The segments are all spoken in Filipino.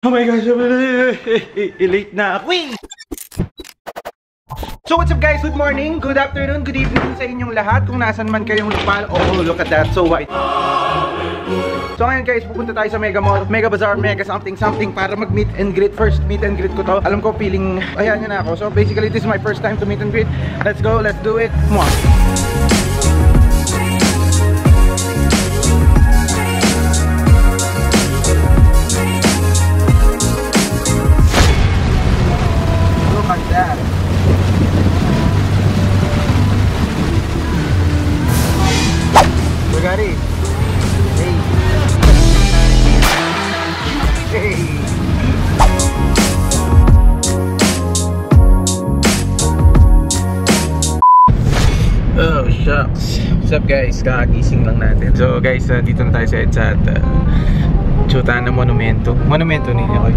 Oh my gosh, late na ako! So what's up guys? Good morning, good afternoon, good evening sa inyong lahat kung nasan man kayong lupal. Oh, look at that, so white. So ngayon guys, pupunta tayo sa Mega Mall, Mega Bazaar, Mega something something para mag meet and greet. First meet and greet ko to. Alam ko feeling, ayan na ako. So basically this is my first time to meet and greet. Let's go, let's do it. Mwah! Bugari. Hey. Hey. Oh, shucks. What's up guys? Kakagising lang natin. So guys, uh, dito na tayo sa EDSA at uh, Chutana Monumento. Monumento ni okay?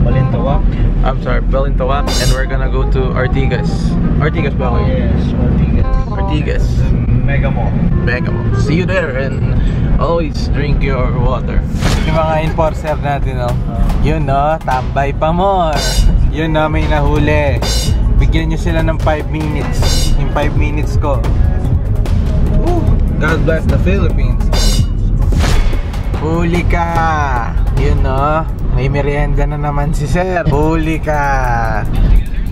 Balintawak. I'm sorry, Balintawak and we're gonna go to Artigas. Artigas ba ako? Yes, Ortigas. Artigas. Mega Mall. Mega Mall. See you there and always drink your water. Yung mga enforcer natin, no? Yun, no? Tambay pa more. Yun, no? May nahuli. Bigyan nyo sila ng 5 minutes. Yung 5 minutes ko. Woo! God bless the Philippines. Huli ka! Yun, no? May merienda na naman si Sir. Huli ka!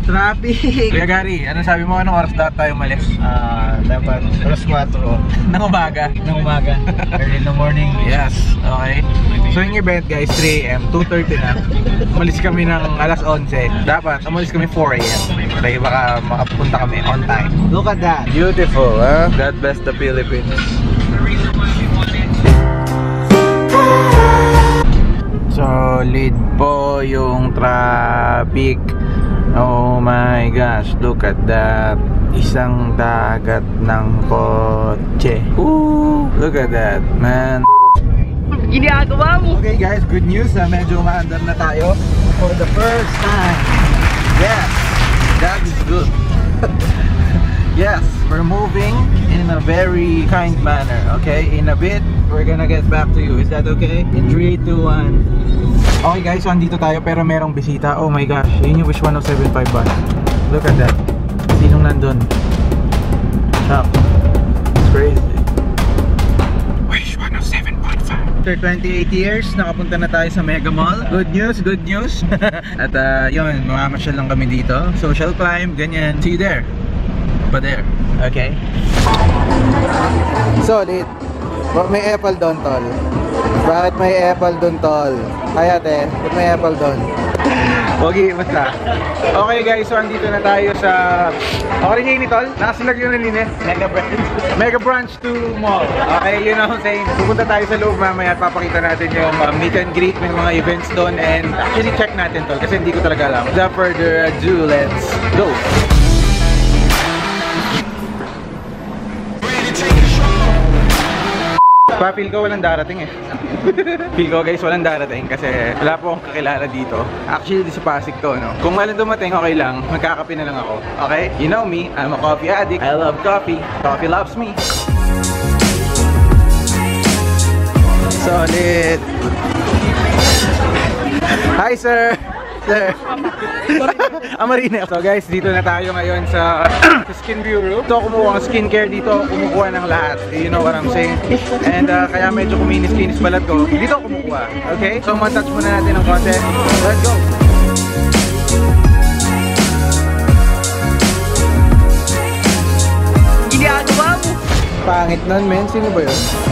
Traffic! Kuya Gary, ano sabi mo? Anong oras dapat tayo malis? Ah, dapat alas 4 Nang umaga. ng umaga. Early in the morning. Yes, okay. So yung event guys, 3am, 2.30 na. Umalis kami ng alas 11. Dapat, umalis kami 4am. Kaya baka makapunta kami on time. Look at that. Beautiful, huh? God bless the Philippines. Solid po yung traffic. Oh my gosh, look at that. Isang dagat ng kotse. Ooh, look at that, man. Ginagawa mo. Okay guys, good news. Uh, medyo maandar na tayo for the first time. Yes, that is good. yes, we're moving in a very kind manner. Okay, in a bit, we're gonna get back to you. Is that okay? In 3, 2, 1. Okay guys, so andito tayo pero merong bisita. Oh my gosh, yun yung Wish 1075 bus. Look at that. Sinong nandun? Shock. It's crazy. Wish 107.5 After 28 years, nakapunta na tayo sa Mega Mall. Good news, good news. At uh, yun, mamamasyal lang kami dito. Social climb, ganyan. See you there. Pa there. Okay? Solid. Ba- May apple doon, tol. Bakit may apple doon, tol? Kaya, te. Ba't may apple doon? Okay, basta. Okay guys, so andito na tayo sa... Okay rin ni tol? Nakasunag yun na linis. Mega Branch. Mega Branch to Mall. Okay, you know what I'm saying? Pupunta tayo sa loob mamaya at papakita natin yung uh, meet and greet, may mga events doon and actually check natin tol kasi hindi ko talaga alam. Without further ado, let's go! Pa, feel ko walang darating eh. feel ko guys, walang darating kasi wala po akong kakilala dito. Actually, di sa Pasig to, no? Kung walang dumating, okay lang. Magkakape na lang ako. Okay? You know me, I'm a coffee addict. I love coffee. Coffee loves me. Solid. Hi, sir. Sir. Amarina. So guys, dito na tayo ngayon sa, sa Skin Bureau. Ito kumuha ng skincare dito, kumukuha ng lahat. You know what I'm saying? And uh, kaya medyo kuminis-kinis balat ko. Dito kumukuha. Okay? So matouch muna natin ng konti. Let's go! Ginagawa mo. Pangit nun, men. Sino ba yun?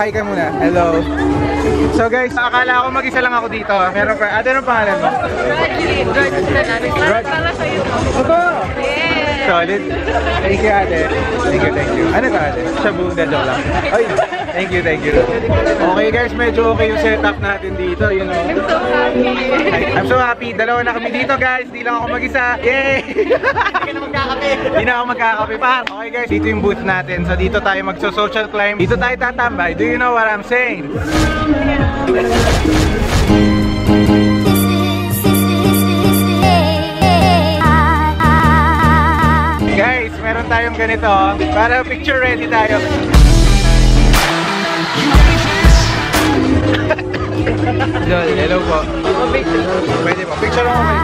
Hi ka muna. Hello. So guys, akala ko mag-isa lang ako dito. Pero pa, ano ang pangalan mo? Graduate. Graduate na namin. Para, para sa'yo. Ito! Yes. Solid. Thank you ate. Thank you, thank you. Ano ka ate? Shabu na lang. Ay! Thank you, thank you. Okay guys, medyo okay yung setup natin dito, you know. I'm so happy. I'm so happy. Dalawa na kami dito guys. Di lang ako mag-isa. Yay! Hindi ka na magkakape. Hindi na ako magkakape pa. Okay guys, dito yung booth natin. So dito tayo magso-social climb. Dito tayo tatambay. Do you know what I'm saying? Guys, meron tayong ganito. Para picture ready tayo. Lol, hello po. Pwede po. Picture ako kayo.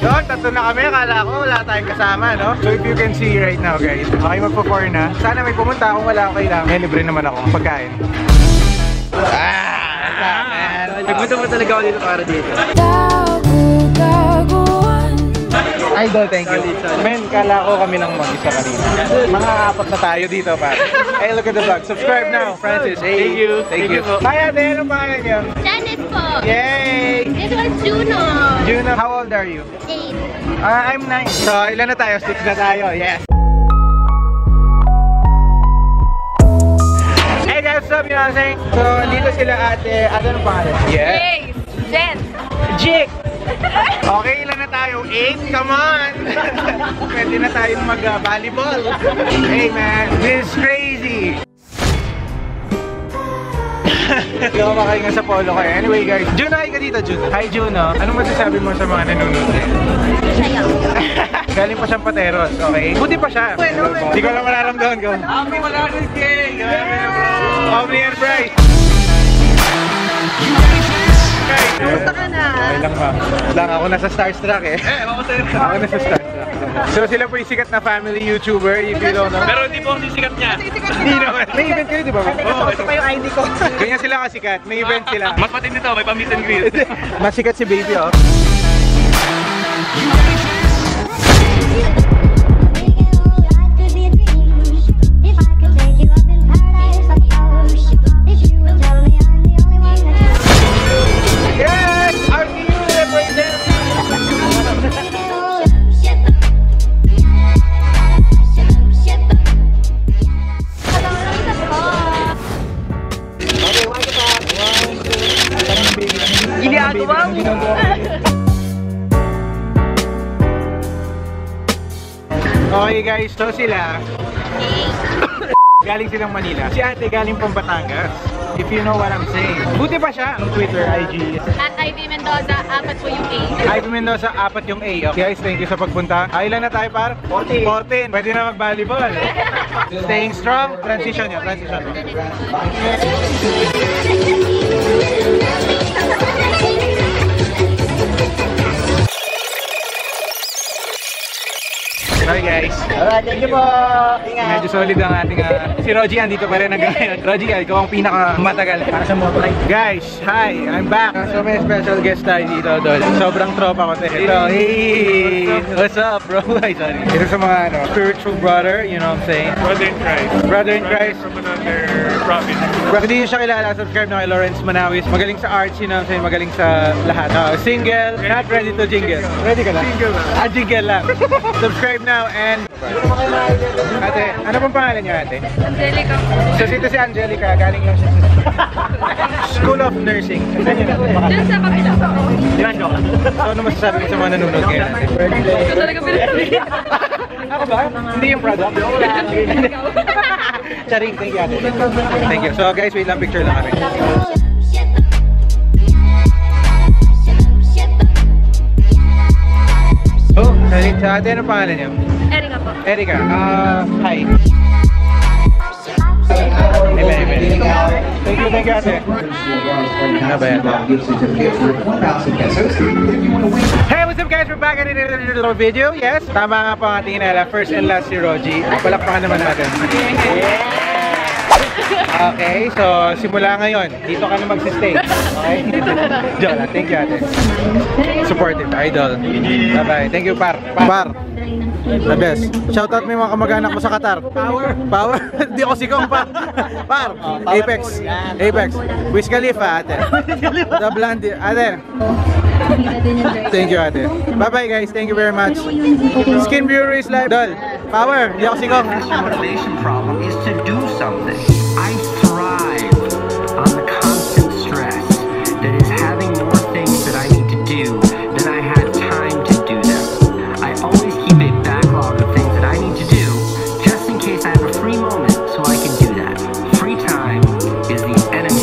Yun, tatlo na kami. Akala ko wala tayong kasama, no? So if you can see right now, guys, okay magpo-4 na. Sana may pumunta kung wala ako kailangan. May libre naman ako pagkain. Ah! Nagpunta mo talaga ako dito para dito. Idol, thank you. Men, kala ko kami lang mag-isa kanina. Mga apat na tayo dito, pa. Hey, look at the vlog. Subscribe now, Francis. Hey, thank you. Thank, you. Hi, ate. Anong pangalan niyo? Janice po. Yay! This was Juno. Juno, how old are you? Eight. Uh, I'm 9. So, ilan na tayo? 6 na tayo. Yes. Hey guys, what's up? You know what I'm saying? So, dito sila ate. Ano ang pangalan? Yeah. Hey, Jen. Jake! Okay, ilan na tayo? 8? Come on! Pwede na tayong mag-volleyball. hey man, this is crazy! Hindi ako makahinga sa polo kayo. Anyway guys, Juno, hi ka dito, Juno. Hi Juno, anong masasabi mo sa mga nanonood? Sayaw. Galing pa siyang pateros, okay? Buti pa siya. Hindi ko lang mararamdaman ko. Rin kay! Omni and Bryce! Kumusta ka na? Okay lang ma'am. Lang ako nasa Starstruck eh. Eh, ako Ako nasa Starstruck. So sila po yung sikat na family YouTuber if you don't know. Pero hindi po ako sikat niya. Hindi naman. May event kayo di ba? Oo, ito pa yung ID ko. Ganyan sila kasikat. May event sila. Mas matindi to, may pa-meet and greet. Masikat si baby oh. Okay guys, so sila galing silang Manila. Si ate galing pang Batangas. If you know what I'm saying. Buti pa siya ng Twitter, IG. At Ivy Mendoza, apat po yung A. Ivy Mendoza, apat yung A. Okay, guys, thank you sa pagpunta. Ah, ilan na tayo par? 14. 14. Pwede na mag-volleyball. Staying strong. Transition yun, transition. Okay guys. Alright, thank you po. Ingat. Medyo solid ang ating ah, si Rogie andito pa rin hanggang. Rogie, ah, ikaw ang pinaka matagal. Para sa motorite. Guys, hi! I'm back! So may special guest tayo dito, Dol. Sobrang tropa ko to. Ito, hey! What's up, bro? Ay, sorry. Ito sa mga ano, spiritual brother, you know what I'm saying? Brother in Christ. Brother in Christ. From another province. Kung hindi nyo siya kilala, subscribe na kay Lawrence Manawis. Magaling sa arts, you know what I'm saying? Magaling sa lahat. Uh, single, not ready to jingle. Ready ka na? Jingle lang. Ah, jingle lang. subscribe now and... Ate, ano pong pangalan niyo ate? Angelica. So, ito si Angelica, galing sa School of Nursing. Diyan sa kapila. Lang. So, ano masasabi mo sa mga nanonood ngayon? Ito talaga pinagsabi. Ako ba? Hindi yung product. Charing, thank you ate. Thank you. So guys, wait lang, picture lang kami. Sorry. Sa ate, ano pangalan niyo? Erika po. Erika, ah, hi. Amen, amen. Thank you, thank you ate. Ano ba yan? Hey, what's up guys? We're back at another little video. Yes, tama nga po ang ating inala. First and last si Rogie. Palakpakan naman natin. Okay, so simula ngayon, dito ka na magsistay. Okay? Joke lang. Thank you ate. Supportive, idol. Bye-bye. Thank you, par. Par. The best. Shoutout mo yung mga kamag-anak mo sa Qatar. Power? Power? Hindi ako sigong pa. Par. Apex. Apex. Wiz Khalifa, ate. The Blondie. Ate. Thank you, ate. Bye-bye, guys. Thank you very much. Skin Breweries Live. Dol. Power. Hindi ako sigong. Your motivation problem is to do something. I thrive on the the enemy